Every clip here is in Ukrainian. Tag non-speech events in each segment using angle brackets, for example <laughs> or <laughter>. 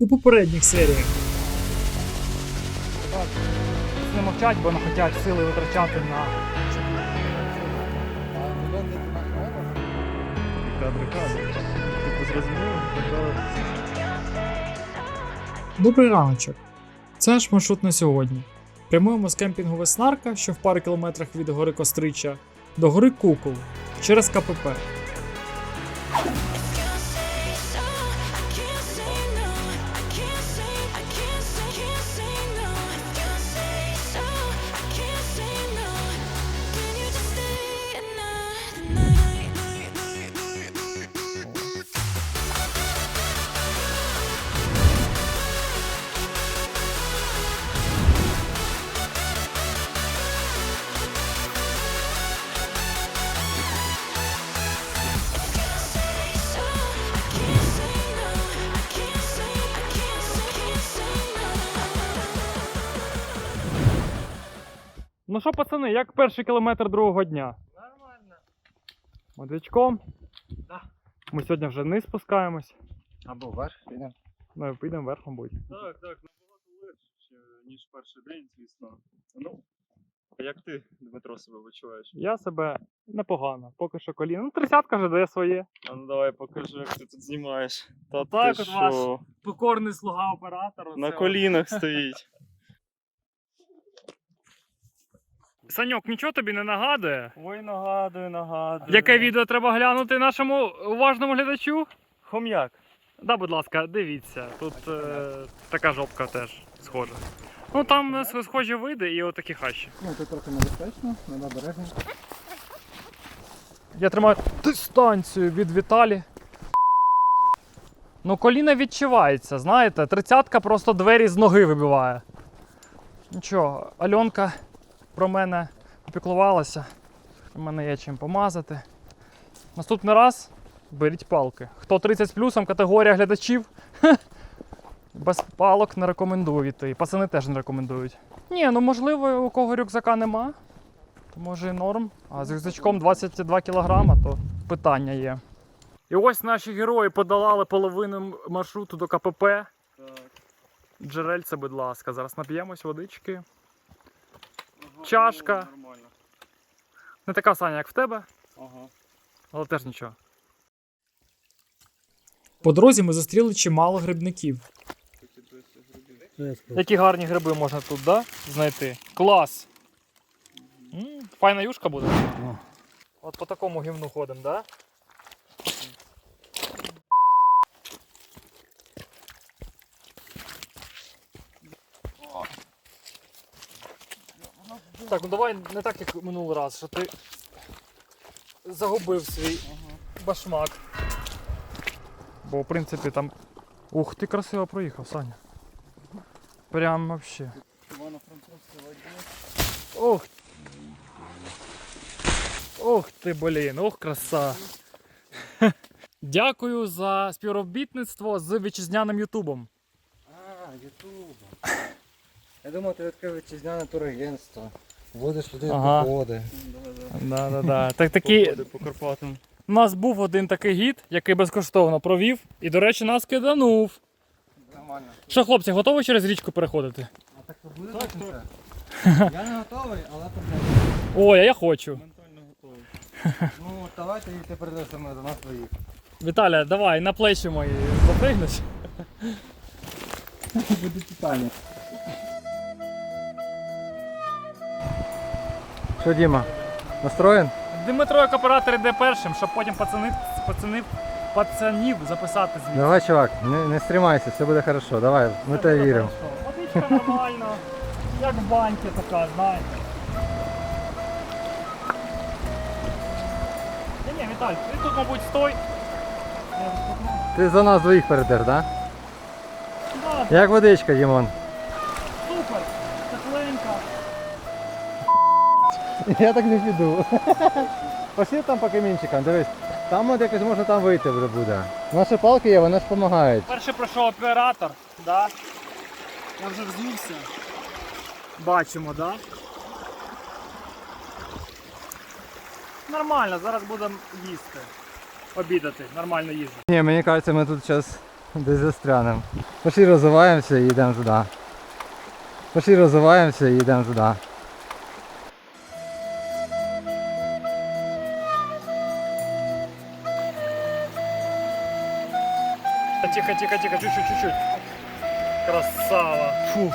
у попередніх серіях. Не мовчать, бо не хочуть сили витрачати на Кадри, кадри. Типу? Добрий раночок. Це наш маршрут на сьогодні. Прямуємо з кемпінгу Веснарка, що в пару кілометрах від гори Кострича, до гори Кукол через КПП. Ну що, пацани, як перший кілометр другого дня? Нормально. Модвячком. Да. Ми сьогодні вже вниз спускаємось. Або вверх підемо. Ну і підемо верхом будь. Так, так, набагато легше, ніж перший день, звісно. Ну, а як ти, Дмитро, себе відчуваєш? Я себе непогано, поки що коліно. Ну, тридцятка вже дає своє. А ну давай покажи, як ти тут знімаєш. Та Так ти от ваш? Покорний слуга оператора. На колінах стоїть. Саньок, нічого тобі не нагадує? Ой, нагадую, нагадую. Яке відео треба глянути нашому уважному глядачу? Хом'як. Да, будь ласка, дивіться. Тут е, така жопка теж схожа. Ну там схожі види і отакі хащі. Ну, тут трохи небезпечно, треба обережно. Я тримаю дистанцію від Віталі. Ну, коліна відчувається, знаєте, тридцятка просто двері з ноги вибиває. Нічого, Альонка про мене попіклувалася. У мене є чим помазати. Наступний раз беріть палки. Хто 30 плюсом, категорія глядачів. <laughs> Без палок не рекомендую йти. Пацани теж не рекомендують. Ні, ну можливо, у кого рюкзака нема, то може і норм. А з рюкзачком 22 кілограма, то питання є. І ось наші герої подолали половину маршруту до КПП. Так. Джерельце, будь ласка, зараз нап'ємось водички. Ага, Чашка. Нормально. Не така Саня, як в тебе, Ага. але теж нічого. По дорозі ми зустріли чимало грибників. Які гарні гриби можна тут да? знайти. Клас! М, Файна юшка буде. О. От по такому гівну ходимо, да? Так, ну давай не так, як минулий раз, що ти загубив свій башмак. Бо в принципі там. Ух, ти красиво проїхав, Саня. Прям вообще. Ох. Ох ти, блін, ох, краса. <laughs> Дякую за співробітництво з вітчизняним Ютубом. А, Ютуб. Я думав, ти відкрив вітчизняне турагентство. Водиш людей Ага. походи. Да, да, да. Так такі. Походи по Карпатам. У нас був один такий гід, який безкоштовно провів, і, до речі, нас киданув. Нормально. Що, хлопці, готові через річку переходити? А так то буде Так, до? Я не готовий, але проблема. Ой, а я хочу. Ментально готовий. Ну, давайте і ти передаєш саме до нас твоїх. Віталя, давай на плечі мої запригнеш. Буде питання. Що, Діма, настроєн? Дмитро як оператор йде першим, щоб потім пацанів, пацанів, пацанів записати звідси. Давай, чувак, не, не стримайся, все буде хорошо. Давай, ми тебе віримо. Водичка нормально, як в баньці така, знаєте. Ні, ні, Віталь, ти тут, мабуть, стой. Я Ти за нас двоїх передаш, так? Да? Як водичка, Дімон? супер, тепленька. Я так не піду. Пошли там по камінчикам, дивись. Там от якось можна там вийти вже буде. Наші палки є, вони ж допомагають. Перший пройшов оператор, да? Я вже взувся. Бачимо, да? Нормально, зараз будемо їсти. Обідати, нормально їсти. Ні, мені кажеться, ми тут зараз десь застрянемо. Пошли розвиваємося і йдемо туди. Пошли розвиваємося і йдемо туди. Тихо, тихо, тихо, чуть-чуть, чуть-чуть. Красава. Фух.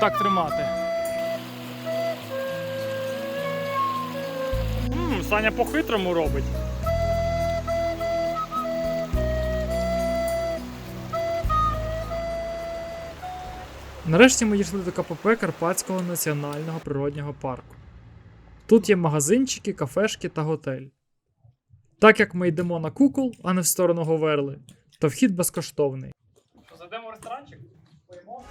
Так тримати. Ммм, Саня по-хитрому робить. Нарешті ми дійшли до КПП Карпатського національного природнього парку. Тут є магазинчики, кафешки та готель. Так як ми йдемо на кукол, а не в сторону Говерли, то вхід безкоштовний. Зайдемо в ресторанчик? Поїмо?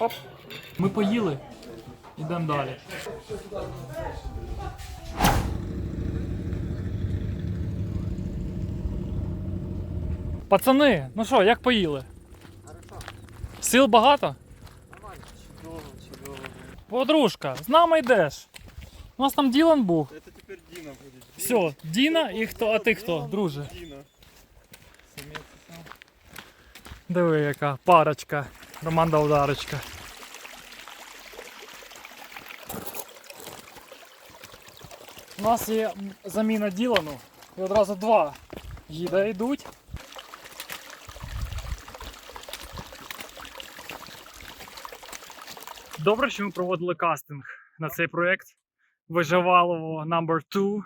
Оп. Ми поїли. Йдемо далі. Пацани, ну що, як поїли? Сил багато? Подружка, з нами йдеш. У нас там Ділан був. Це тепер Діна буде. Все, Діна і хто, а ти хто, друже? Діна. Диви, яка парочка. Романда ударочка. У нас є заміна Ділану. І одразу два гіда йдуть. Добре, що ми проводили кастинг на цей проєкт Виживалово number 2.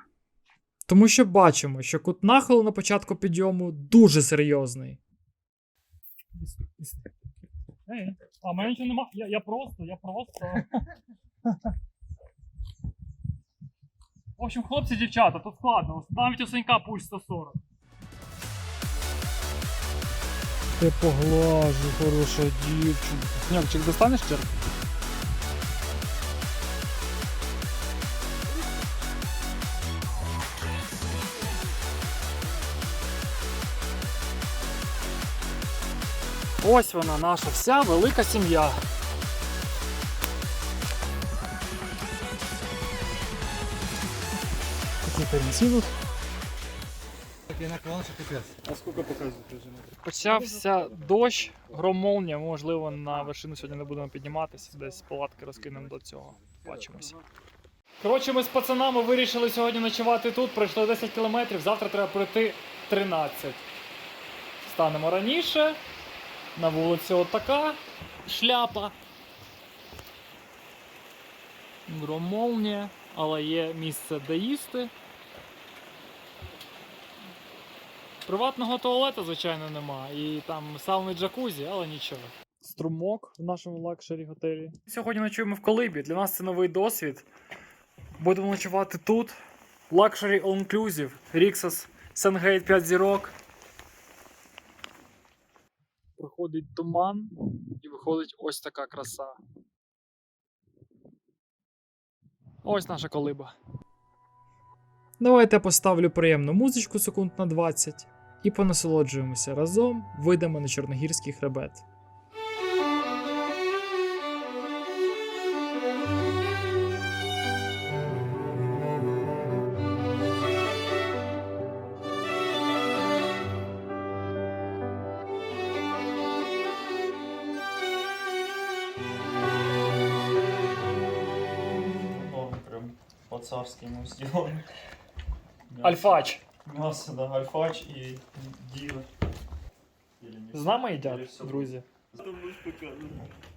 Тому що бачимо, що кут нахилу на початку підйому дуже серйозний. Ей, а в мене нічого нема. Я, я просто, я просто. В общем, хлопці, дівчата, тут складно. Навіть у Санька пульс 140. Ти поглажу, хороша дівчинка. Снягчик, достанеш черг? Ось вона, наша вся велика сім'я. Що капець. А скільки показує режим? Почався дощ, гром молнія, можливо, на вершину сьогодні не будемо підніматися, десь палатки розкинемо до цього. Бачимося. Коротше, ми з пацанами вирішили сьогодні ночувати тут, пройшли 10 кілометрів, завтра треба пройти 13. Станемо раніше. На вулиці отака шляпа. Гром молнія, але є місце де їсти. Приватного туалету, звичайно, нема. І там сауни джакузі, але нічого. Струмок в нашому лакшері готелі. Сьогодні ночуємо в колибі. Для нас це новий досвід. Будемо ночувати тут. Luxury All Inclusive. Rixos Sungate 5 зірок. Проходить туман і виходить ось така краса. Ось наша колиба. Давайте поставлю приємну музичку секунд на 20 і понасолоджуємося разом, вийдемо на чорногірський хребет. По-царському сделано. Альфач. Мясо, да, альфач і діла. З нами їдять, друзі.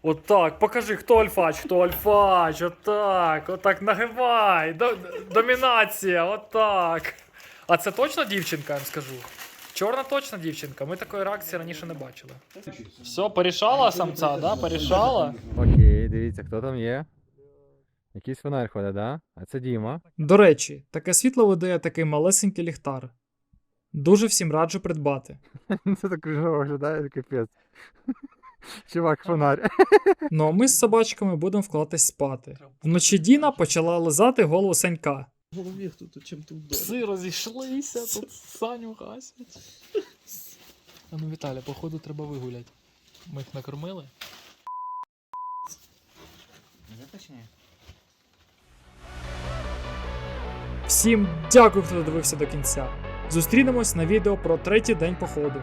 Отак, покажи, хто альфач, хто альфач, отак, отак, нагибай, до, домінація, отак. А це точно дівчинка, я вам скажу. Чорна точно дівчинка, ми такої реакції раніше не бачили. Все, порішала самця, да? Порішала. Окей, дивіться, хто там є. Якийсь фонарь ходить, да? А це Діма. До речі, таке світло видає такий малесенький ліхтар. Дуже всім раджу придбати. <laughs> Це так крижово виглядає, капець. Чувак, фонарь. <laughs> Ну а ми з собачками будемо вкладатись спати. Вночі Діна почала лизати голову Санька. В голові хто-то чим тут Пси розійшлися, тут Саню гасять. А ну Віталя, походу треба вигуляти. Ми їх накормили. Всім дякую, хто додивився до кінця. Зустрінемось на відео про третій день походу.